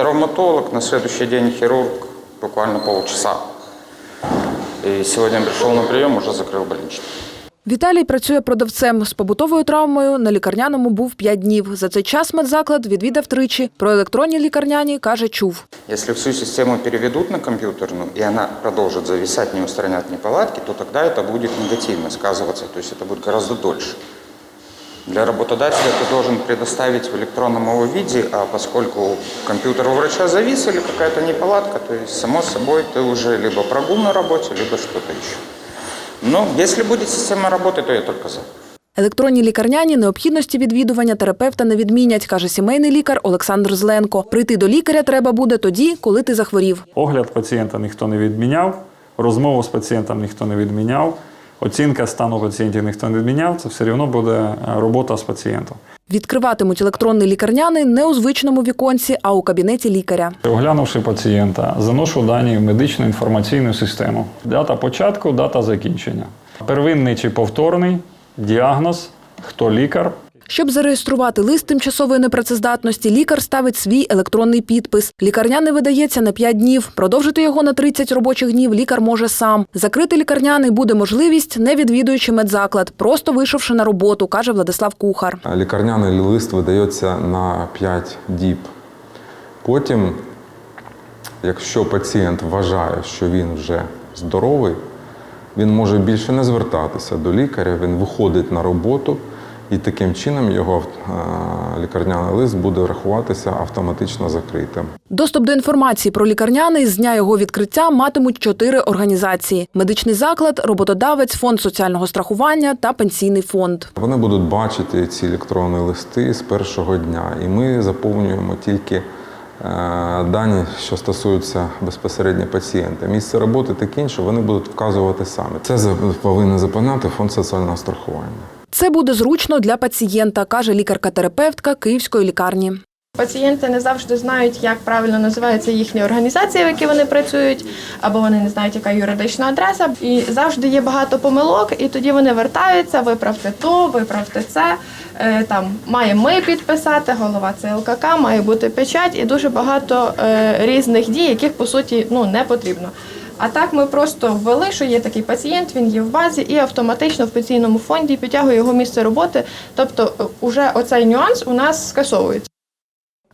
травматолог, на следующий день хирург, буквально полчаса. И сегодня я пришел на прием, уже закрыл больничный. Віталій працює продавцем. З побутовою травмою на лікарняному був 5 днів. За цей час медзаклад відвідав тричі. Про електронні лікарняні каже, чув. Если всю систему переведут на компьютерную, и она продолжит зависать, не устранят неполадки, то тогда это будет негативно сказываться, то есть это будет гораздо дольше. Для работодателя ты должен предоставить в электронном его виде, а поскольку компьютер у врача завис или какая-то неполадка, то есть само собой ты уже либо прогул на работе, либо что-то еще. Но если будет система работы, то я только за. Електронні лікарняні необхідності відвідування терапевта не відмінять, каже сімейний лікар Олександр Зленко. Прийти до лікаря треба буде тоді, коли ти захворів. Огляд пацієнта ніхто не відміняв, розмову з пацієнтом ніхто не відміняв, оцінка стану пацієнтів ніхто не відміняв. Це все одно буде е, робота з пацієнтом. Відкриватимуть електронний лікарняний не у звичному віконці, а у кабінеті лікаря. Оглянувши пацієнта, заношу дані в медичну інформаційну систему. Дата початку, дата закінчення. Первинний чи повторний, діагноз, хто лікар, Щоб зареєструвати лист тимчасової непрацездатності, лікар ставить свій електронний підпис. Лікарняний видається на 5 днів. Продовжити його на 30 робочих днів лікар може сам. Закрити лікарняний буде можливість, не відвідуючи медзаклад, просто вийшовши на роботу, каже Владислав Кухар. Лікарняний лист видається на 5 діб. Потім, якщо пацієнт вважає, що він вже здоровий, він може більше не звертатися до лікаря, він виходить на роботу, і таким чином його е, лікарняний лист буде рахуватися автоматично закритим. Доступ до інформації про лікарняний з дня його відкриття матимуть чотири організації: медичний заклад, роботодавець, фонд соціального страхування та пенсійний фонд. Вони будуть бачити ці електронні листи з першого дня, і ми заповнюємо тільки е, дані, що стосуються безпосередньо пацієнта. Місце роботи таке інше вони будуть вказувати самі. Це повинен заповняти фонд соціального страхування. Це буде зручно для пацієнта, каже лікарка-терапевтка Київської лікарні. Пацієнти не завжди знають, як правильно називається їхня організація, в якій вони працюють, або вони не знають, яка юридична адреса. І завжди є багато помилок, і тоді вони вертаються, виправте то, виправте це. Е, Там маємо ми підписати, голова ЦЛКК, має бути печать і дуже багато е, різних дій, яких по суті ну не потрібно. А так ми просто ввели, що є такий пацієнт, він є в базі, і автоматично в пенсійному фонді підтягує його місце роботи. Тобто, е, уже оцей нюанс у нас скасовується.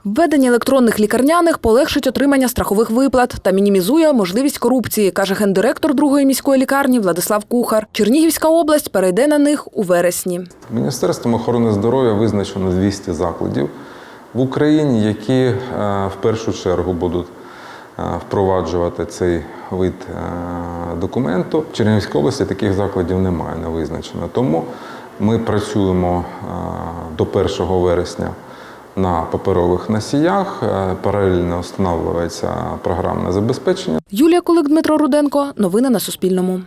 Введення електронних лікарняних полегшить отримання страхових виплат та мінімізує можливість корупції, каже гендиректор другої міської лікарні Владислав Кухар. Чернігівська область перейде на них у вересні. Міністерством охорони здоров'я визначено 200 закладів в Україні, які е, в першу чергу будуть впроваджувати цей вид е, документу. В Чернігівській області таких закладів немає, не визначено. Тому ми працюємо е, до 1 вересня на паперових носіях. Е, Паралельно встановлюється програмне забезпечення. Юлія Колик, Дмитро Руденко. Новини на Суспільному.